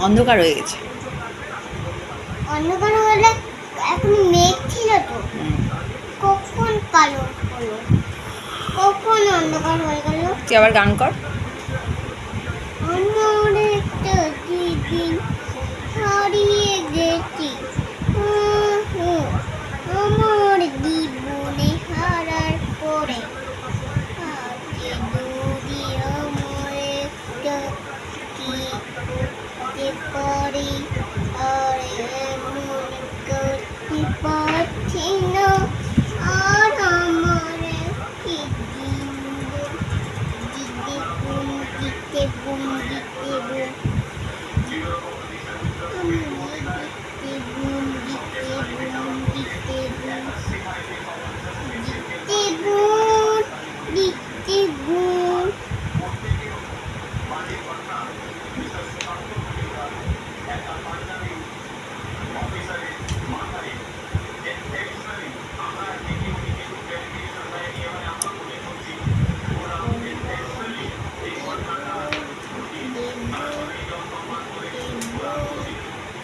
অন্ধকার হয়ে গেছে। অন্ধকার হলে এখন মেঘ ছিল তো। কখন কালো হলো? কখন অন্ধকার হয়ে গেল? তুই আবার গান কর। me, oh.